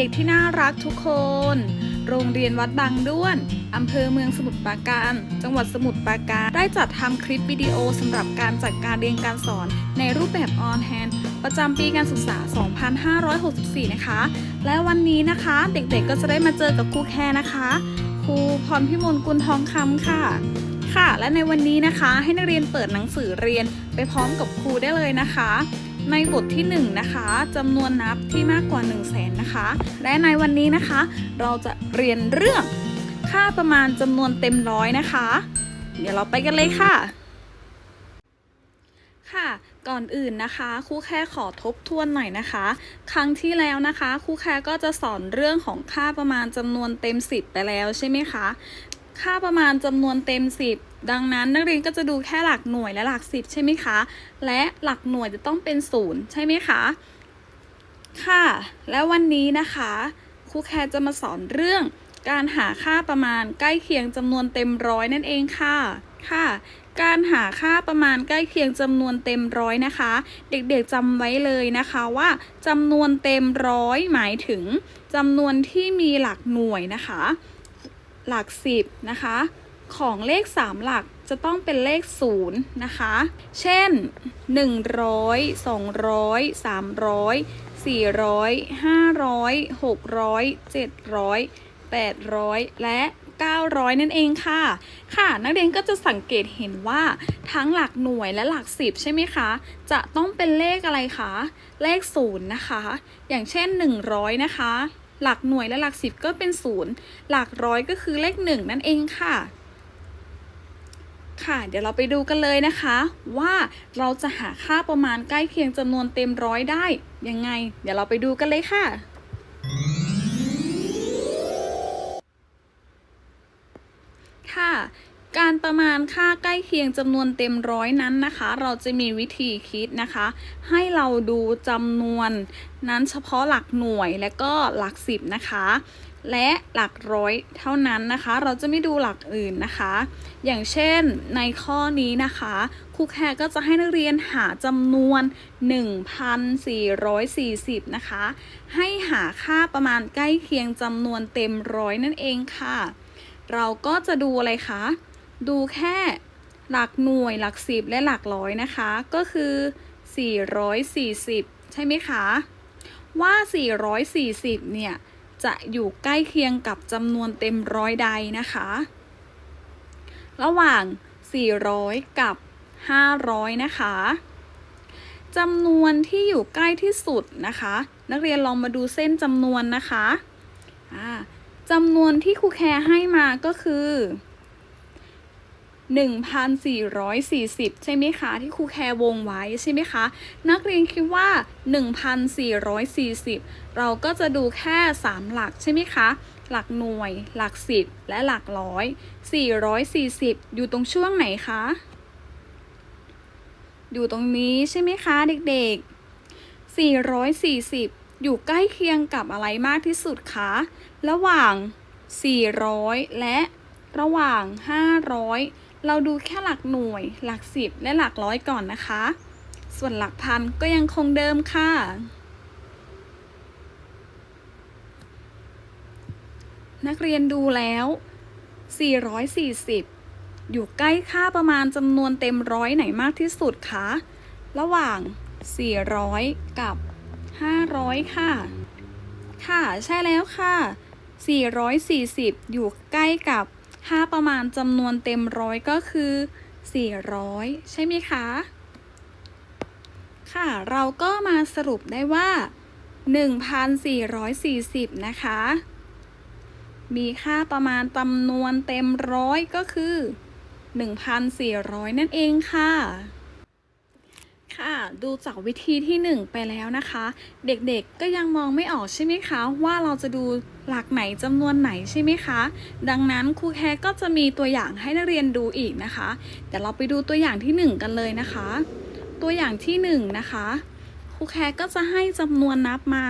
ด็กๆที่น่ารักทุกคน โรงเรียนวัดบางด้วน อำเภอเมืองสมุทรปราการ จังหวัดสมุทรปราการ ได้จัดทำคลิปวิดีโอสำหรับการจัดการเรียนการสอนในรูปแบบออนแฮนประจำปีการศึกษา 2564 นะคะ และวันนี้นะคะ เด็กๆก็จะได้มาเจอกับครูแคร์นะคะ ครูพรพิมลกุลทองคำค่ะค่ะ และในวันนี้นะคะให้นักเรียนเปิดหนังสือเรียนไปพร้อมกับครูได้เลยนะคะ ในบทที่1นะคะจำนวนนับที่มากกว่า 1 0 0 0 0แสนนะคะ และในวันนี้นะคะ เราจะเรียนเรื่องค่าประมาณจำนวนเต็มร้อยนะคะ เดี๋ยวเราไปกันเลยค่ะ ค่ะ ก่อนอื่นนะคะครูแค่ขอทบทวนหน่อยนะคะ ครั้งที่แล้วนะคะครูแค่ก็จะสอนเรื่องของค่าประมาณจำนวนเต็ม 10 ไปแล้วใช่ไหมคะ ค่าประมาณจำนวนเต็ม 10 ดังนั้นนักเรียนก็จะดูแค่หลักหน่วยและหลัก10ใช่ไหมคะ และหลักหน่วยจะต้องเป็นศูนย์ใช่ไหมคะ ค่ะ และวันนี้นะคะครูแคร์จะมาสอนเรื่องการหาค่าประมาณใกล้เคียงจำนวนเต็มร้อยนั่นเองค่ะ ค่ะ การหาค่าประมาณใกล้เคียงจำนวนเต็มร้อยนะคะ เด็กๆจำไว้เลยนะคะว่าจำนวนเต็มร้อยหมายถึงจำนวนที่มีหลักหน่วยนะคะ หลักสิบนะคะ ของเลข 3 หลักจะต้องเป็นเลข 0 นะคะ เช่น 100 200 300 400 500 600 700 800 และ 900 นั่นเองค่ะ ค่ะ นักเรียนก็จะสังเกตเห็นว่าทั้งหลักหน่วยและหลัก10ใช่ไหมคะ จะต้องเป็นเลขอะไรคะ เลข0นะคะ อย่างเช่น 100 นะคะ หลักหน่วยและหลัก10ก็เป็น0หลักร้อยก็คือเลข1นั่นเองค่ะ ค่ะ เดี๋ยวเราไปดูกันเลยนะคะ ว่าเราจะหาค่าประมาณใกล้เคียงจำนวนเต็มร้อยได้ยังไง เดี๋ยวเราไปดูกันเลยค่ะค่ะการประมาณค่าใกล้เคียงจำนวนเต็มร้อยนั้นนะคะ เราจะมีวิธีคิดนะคะ ให้เราดูจำนวนนั้นเฉพาะหลักหน่วยและก็หลักสิบนะคะ และหลักร้อยเท่านั้นนะคะ เราจะไม่ดูหลักอื่นนะคะ อย่างเช่นในข้อนี้นะคะครูแคร์ก็จะให้นักเรียนหาจำนวน 1,440 นะคะ ให้หาค่าประมาณใกล้เคียงจำนวนเต็มร้อยนั่นเองค่ะ เราก็จะดูอะไรคะ ดูแค่หลักหน่วยหลักสิบและหลักร้อยนะคะ ก็คือ 440 ใช่ไหมคะ ว่า 440 เนี่ย จะอยู่ใกล้เคียงกับจำนวนเต็มร้อยใดนะคะ ระหว่าง 400 กับ 500 นะคะจำนวนที่อยู่ใกล้ที่สุดนะคะ นักเรียนลองมาดูเส้นจำนวนนะคะจำนวนที่ครูแคร์ให้มาก็คือ 1,440 ใช่ไหมคะที่ครูแคร์วงไว้ใช่ไหมคะนักเรียนคิดว่า 1,440 เราก็จะดูแค่ 3 หลักใช่ไหมคะหลักหน่วย หลัก10และหลักร้อย 440 อยู่ตรงช่วงไหนคะ อยู่ตรงนี้ใช่ไหมคะเด็กๆ 440 อยู่ใกล้เคียงกับอะไรมากที่สุดคะ ระหว่าง 400 และระหว่าง 500 เราดูแค่หลักหน่วย หลัก10และหลักร้อยก่อนนะคะ ส่วนหลักพันก็ยังคงเดิมค่ะ นักเรียนดูแล้ว 440 อยู่ใกล้ค่าประมาณจำนวนเต็มร้อยไหนมากที่สุดคะ ระหว่าง 400 กับ 500 ค่ะ ค่ะ ใช่แล้วค่ะ 440 อยู่ใกล้กับ ค่าประมาณจำนวนเต็มร้อยก็คือ 400 ใช่ไหมคะ ค่ะ เราก็มาสรุปได้ว่า 1,440 นะคะ มีค่าประมาณจำนวนเต็มร้อยก็คือ 1,400 นั่นเองค่ะ ค่ะ ดูจากวิธีที่ 1 ไปแล้วนะคะ เด็กๆก็ยังมองไม่ออกใช่ไหมคะ ว่าเราจะดูหลักไหนจำนวนไหนใช่ไหมคะ ดังนั้นครูแคก็จะมีตัวอย่างให้นักเรียนดูอีกนะคะเดี๋ยวเราไปดูตัวอย่างที่ 1 กันเลยนะคะ ตัวอย่างที่1นะคะครูแคก็จะให้จำนวนนับมา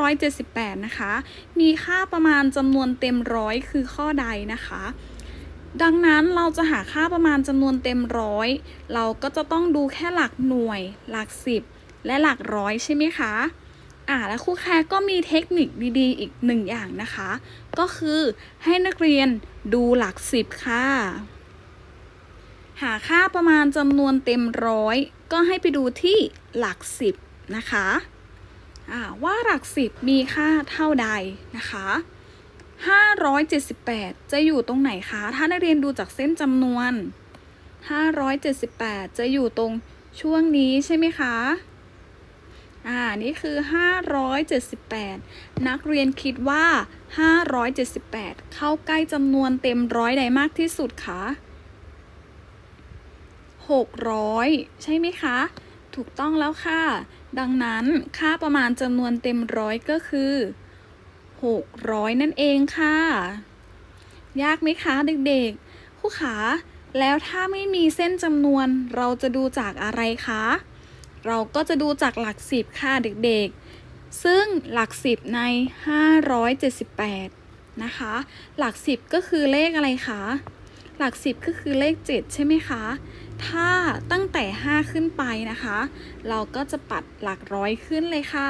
578 นะคะ มีค่าประมาณจำนวนเต็มร้อยคือข้อใดนะคะ ดังนั้นเราจะหาค่าประมาณจำนวนเต็มร้อยเราก็จะต้องดูแค่หลักหน่วย หลักสิบและหลักร้อยใช่ไหมคะอ่าและครูแคร์ก็มีเทคนิคดีๆ อีกหนึ่งอย่างนะคะ ก็คือให้นักเรียนดูหลักสิบค่ะ หาค่าประมาณจำนวนเต็มร้อยก็ให้ไปดูที่หลักสิบนะคะอ่าว่าหลักสิบมีค่าเท่าใดนะคะ 578 จะอยู่ตรงไหนคะ ถ้านักเรียนดูจากเส้นจำนวน 578 จะอยู่ตรงช่วงนี้ใช่ไหมคะอ่า นี่คือ 578 นักเรียนคิดว่า 578 เข้าใกล้จำนวนเต็มร้อยใดมากที่สุดคะ600 ใช่ไหมคะ ถูกต้องแล้วค่ะ ดังนั้นค่าประมาณจำนวนเต็มร้อยก็คือ 600 นั่นเองค่ะ ยากไหมคะเด็กๆผู้ขาแล้วถ้าไม่มีเส้นจำนวนเราจะดูจากอะไรคะ เราก็จะดูจากหลักสิบค่ะเด็กๆ ซึ่งหลักสิบใน 578 นะคะ หลักสิบก็คือเลขอะไรคะ หลักสิบก็คือเลข 7 ใช่ไหมคะ ถ้าตั้งแต่ 5 ขึ้นไปนะคะ เราก็จะปัดหลักร้อยขึ้นเลยค่ะ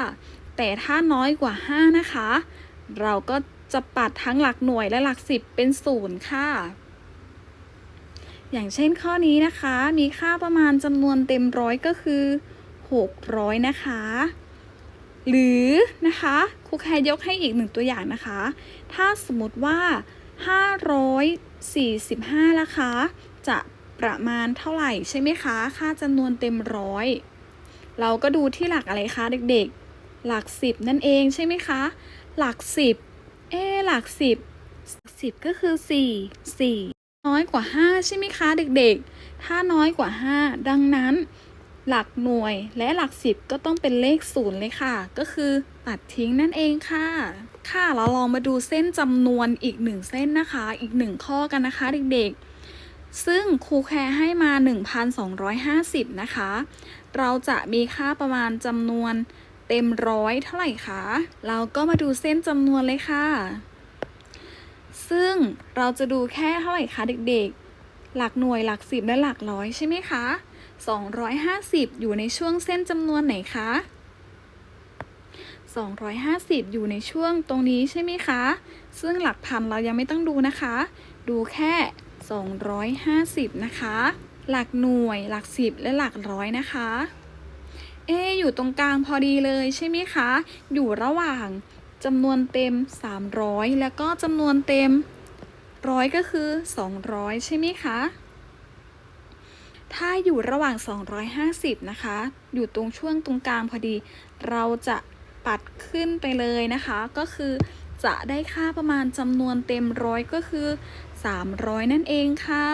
แต่ถ้าน้อยกว่า 5 นะคะ เราก็จะปัดทั้งหลักหน่วยและหลักสิบเป็นศูนย์ค่ะ อย่างเช่นข้อนี้นะคะ มีค่าประมาณจำนวนเต็มร้อยก็คือ 600 นะคะ หรือนะคะครูแคร์ยกให้อีกหนึ่งตัวอย่างนะคะ ถ้าสมมติว่า 545ละคะจะประมาณเท่าไหร่ใช่ไหมคะ ค่าจำนวนเต็มร้อย เราก็ดูที่หลักอะไรคะเด็กๆ หลักสิบนั่นเองใช่ไหมคะ หลักสิบ เอ หลักสิบสิบก็คือสี่สี่น้อยกว่า5ใช่ไหมคะเด็กๆ ถ้าน้อยกว่า5ดังนั้น หลักหน่วยและหลักสิบก็ต้องเป็นเลขศูนย์เลยค่ะ ก็คือตัดทิ้งนั่นเองค่ะ ค่ะเราลองมาดูเส้นจำนวนอีกหนึ่งเส้นนะคะ อีกหนึ่งข้อกันนะคะเด็กๆซึ่งครูแคร์ให้มา 1,250 นะคะ เราจะมีค่าประมาณจำนวน เต็มร้อยเท่าไหร่คะ เราก็มาดูเส้นจำนวนเลยค่ะ ซึ่งเราจะดูแค่เท่าไหร่คะเด็กๆ หลักหน่วยหลักสิบและหลักร้อยใช่ไหมคะ 250 อยู่ในช่วงเส้นจำนวนไหนคะ 250 อยู่ในช่วงตรงนี้ใช่ไหมคะ ซึ่งหลักพันเรายังไม่ต้องดูนะคะ ดูแค่ 250 นะคะ หลักหน่วยหลักสิบและหลักร้อยนะคะ เออยู่ตรงกลางพอดีเลยใช่ไหมคะ อยู่ระหว่างจำนวนเต็ม 300 แล้วก็จำนวนเต็มร้อยก็คือ 200 ใช่ไหมคะ ถ้าอยู่ระหว่าง 250 นะคะ อยู่ตรงช่วงตรงกลางพอดี เราจะปัดขึ้นไปเลยนะคะ ก็คือจะได้ค่าประมาณจำนวนเต็มร้อยก็คือ 300 นั่นเองค่ะ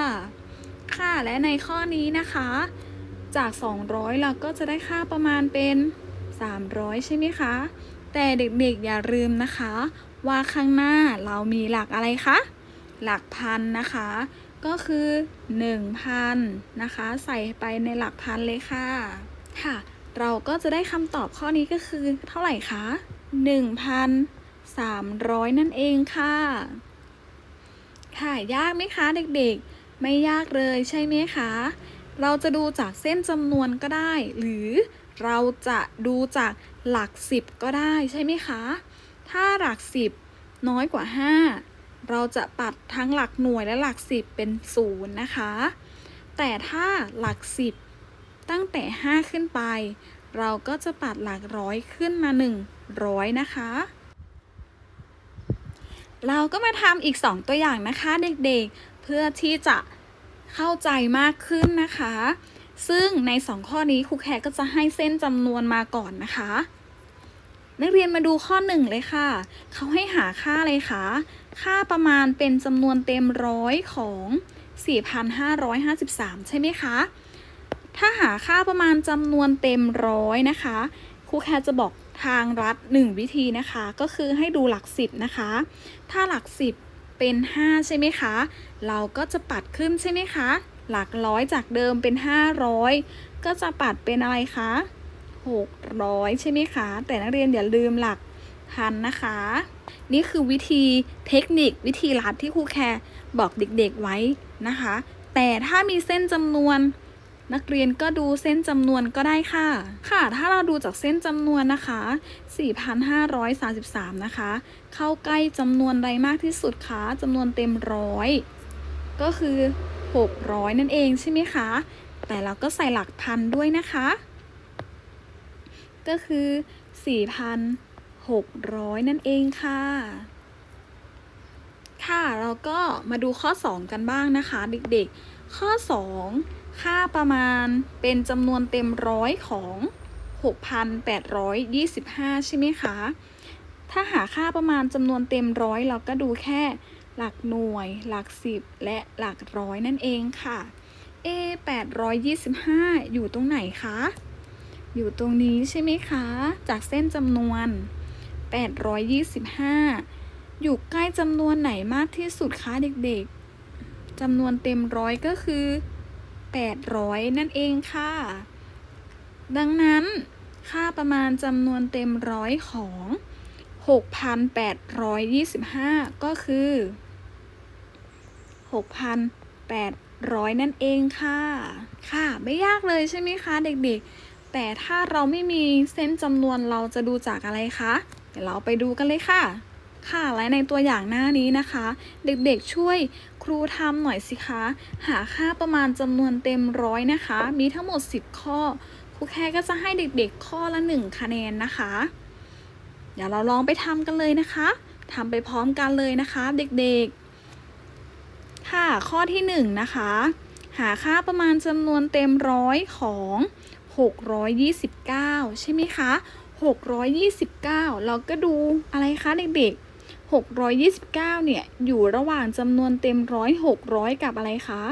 ค่ะ และในข้อนี้นะคะ จาก 200 เราก็จะได้ค่าประมาณเป็น 300 ใช่ไหมคะ แต่เด็กๆอย่าลืมนะคะ ว่าข้างหน้าเรามีหลักอะไรคะ หลักพันนะคะ ก็คือ 1,000 นะคะ ใส่ไปในหลักพันเลยค่ะ ค่ะ เราก็จะได้คำตอบข้อนี้ก็คือเท่าไหร่คะ 1,300 นั่นเองค่ะ ค่ะ ยากไหมคะเด็กๆ ไม่ยากเลยใช่ไหมคะ เราจะดูจากเส้นจำนวนก็ได้ หรือเราจะดูจากหลักสิบก็ได้ใช่ไหมคะ ถ้าหลักสิบน้อยกว่า 5 เราจะปัดทั้งหลักหน่วยและหลักสิบเป็นศูนย์นะคะ แต่ถ้าหลักสิบตั้งแต่ 5 ขึ้นไป เราก็จะปัดหลักร้อยขึ้นมา 100 นะคะ เราก็มาทำอีก 2 ตัวอย่างนะคะเด็กๆ เพื่อที่จะ เข้าใจมากขึ้นนะคะ ซึ่งใน 2 ข้อนี้ครูแคร์ก็จะให้เส้นจำนวนมาก่อนนะคะ นักเรียนมาดูข้อ 1 เลยค่ะ เขาให้หาค่าเลยค่ะ ค่าประมาณเป็นจำนวนเต็มร้อยของ 4,553 ใช่ไหมคะ ถ้าหาค่าประมาณจำนวนเต็มร้อยนะคะครูแคจะบอกทางรัด1วิธีนะคะ ก็คือให้ดูหลัก 10 นะคะ ถ้าหลัก 10 เป็น 5 ใช่ไหมคะ เราก็จะปัดขึ้นใช่ไหมคะ หลักร้อยจากเดิมเป็น 500 ก็จะปัดเป็นอะไรคะ600 ใช่ไหมคะ แต่นักเรียนอย่าลืมหลักพันนะคะ นี่คือวิธีเทคนิควิธีลัดที่ครูแคร์บอกเด็กๆไว้นะคะ แต่ถ้ามีเส้นจำนวน นักเรียนก็ดูเส้นจำนวนก็ได้ค่ะ ค่ะ ถ้าเราดูจากเส้นจำนวนนะคะ 4,533 นะคะ เข้าใกล้จำนวนใดมากที่สุดคะจำนวนเต็มร้อยก็คือ 600 นั่นเองใช่ไหมคะ แต่เราก็ใส่หลักพันด้วยนะคะ ก็คือ 4,600 นั่นเองค่ะ ค่ะ เราก็มาดูข้อ 2 กันบ้างนะคะ เด็กๆ ข้อ 2 ค่าประมาณเป็นจำนวนเต็มร้อยของ 6,825 ใช่ไหมคะ ถ้าหาค่าประมาณจำนวนเต็มร้อยเราก็ดูแค่หลักหน่วย หลักสิบและหลักร้อยนั่นเองค่ะ A 825 อยู่ตรงไหนคะ อยู่ตรงนี้ใช่ไหมคะ จากเส้นจำนวน 825 อยู่ใกล้จำนวนไหนมากที่สุดคะเด็กๆจำนวนเต็มร้อยก็คือ 800 นั่นเองค่ะ ดังนั้นค่าประมาณจำนวนเต็มร้อยของ 6,825 ก็คือ 6,800 นั่นเองค่ะ ค่ะ ไม่ยากเลยใช่ไหมคะเด็กๆ แต่ถ้าเราไม่มีเส้นจำนวนเราจะดูจากอะไรคะ เดี๋ยวเราไปดูกันเลยค่ะ ค่ะ และในตัวอย่างหน้านี้นะคะ เด็กๆช่วย รูทำหน่อยสิคะ หาค่าประมาณจำนวนเต็มร้อยนะคะ มีทั้งหมด 10 ข้อ ครูแค่ก็จะให้เด็กๆ ข้อละ 1 คะแนนนะคะ เดี๋ยวเราลองไปทำกันเลยนะคะทำไปพร้อมกันเลยนะคะเด็กๆ ค่ะ ข้อที่ 1 นะคะ หาค่าประมาณจำนวนเต็มร้อยของ 629 ใช่ไหมคะ 629 เราก็ดูอะไรคะเด็กๆ 629 เนี่ย อยู่ระหว่างจำนวนเต็มร้อย600 กับอะไรคะ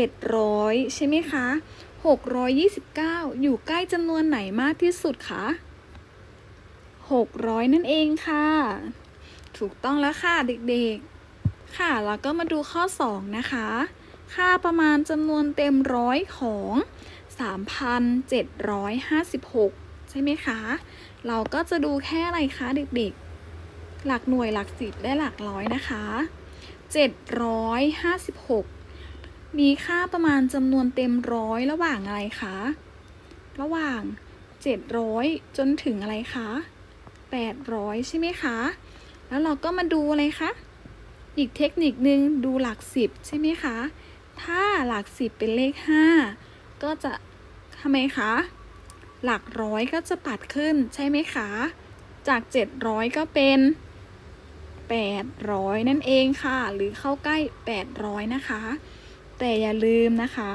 700 ใช่ไหมคะ 629 อยู่ใกล้จำนวนไหนมากที่สุดคะ 600 นั่นเองค่ะ ถูกต้องแล้วค่ะเด็กๆ ค่ะ แล้วก็มาดูข้อ 2 นะคะ ค่าประมาณจำนวนเต็มร้อยของ 3,756 ใช่ไหมคะเราก็จะดูแค่อะไรคะเด็กๆ หลักหน่วยหลักสิบและหลักร้อยนะคะ 756 มีค่าประมาณจำนวนเต็มร้อยระหว่างอะไรคะ ระหว่าง 700 จนถึงอะไรคะ 800 ใช่ไหมคะ แล้วเราก็มาดูอะไรคะ อีกเทคนิคนึงดูหลักสิบใช่ไหมคะ ถ้าหลักสิบเป็นเลข 5 ก็จะทำไมคะ หลักร้อยก็จะปัดขึ้นใช่ไหมคะ จาก 700 ก็เป็น 800 นั่นเองค่ะ หรือเข้าใกล้ 800 นะคะ แต่อย่าลืมนะคะ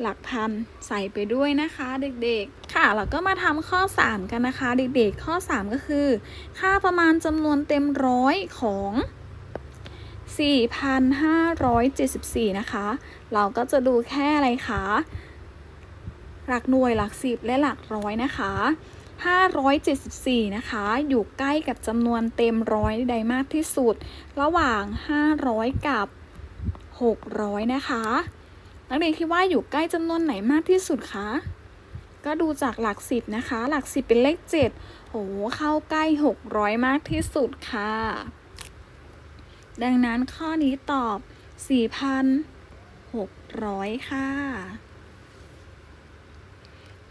หลักพันใส่ไปด้วยนะคะเด็กๆ ค่ะเราก็มาทำข้อ 3 กันนะคะ เด็กๆ ข้อ 3 ก็คือ ค่าประมาณจำนวนเต็มร้อยของ 4,574 นะคะ เราก็จะดูแค่อะไรคะ หลักหน่วยหลักสิบและหลักร้อยนะคะ 574 นะคะ อยู่ใกล้กับจำนวนเต็มร้อยใดมากที่สุด ระหว่าง 500 กับ 600 นะคะ นักเรียนคิดว่าอยู่ใกล้จำนวนไหนมากที่สุดคะ ก็ดูจากหลักสิบนะคะ หลักสิบเป็นเลข 7 โอ้เข้าใกล้ 600 มากที่สุดค่ะ ดังนั้นข้อนี้ตอบ 4,600 ค่ะ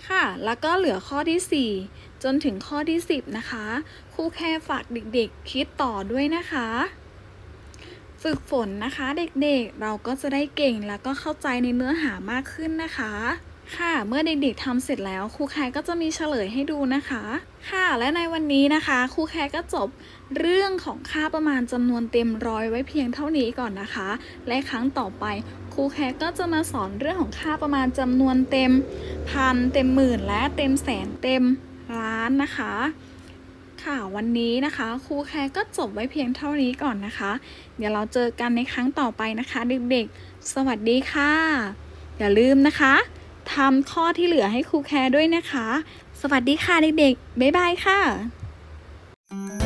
ค่ะ แล้วก็เหลือข้อที่ 4 จนถึงข้อที่ 10 นะคะครูแค่ฝากเด็กๆ คิดต่อด้วยนะคะ ฝึกฝนนะคะเด็กๆ เราก็จะได้เก่งแล้วก็เข้าใจในเนื้อหามากขึ้นนะคะ ค่ะ เมื่อเด็กๆทำเสร็จแล้วครูแคร์ก็จะมีเฉลยให้ดูนะคะ ค่ะ และในวันนี้นะคะครูแคร์ก็จบเรื่องของค่าประมาณจำนวนเต็มร้อยไว้เพียงเท่านี้ก่อนนะคะ และครั้งต่อไปครูแคร์ก็จะมาสอนเรื่องของค่าประมาณจำนวนเต็มพันเต็มหมื่นและเต็มแสนเต็มล้านนะคะ ค่ะวันนี้นะคะครูแคร์ก็จบไว้เพียงเท่านี้ก่อนนะคะ เดี๋ยวเราเจอกันในครั้งต่อไปนะคะ เด็กๆ สวัสดีค่ะ อย่าลืมนะคะ ทำข้อที่เหลือให้ครูแคร์ด้วยนะคะ สวัสดีค่ะเด็กๆ บ๊ายบายค่ะ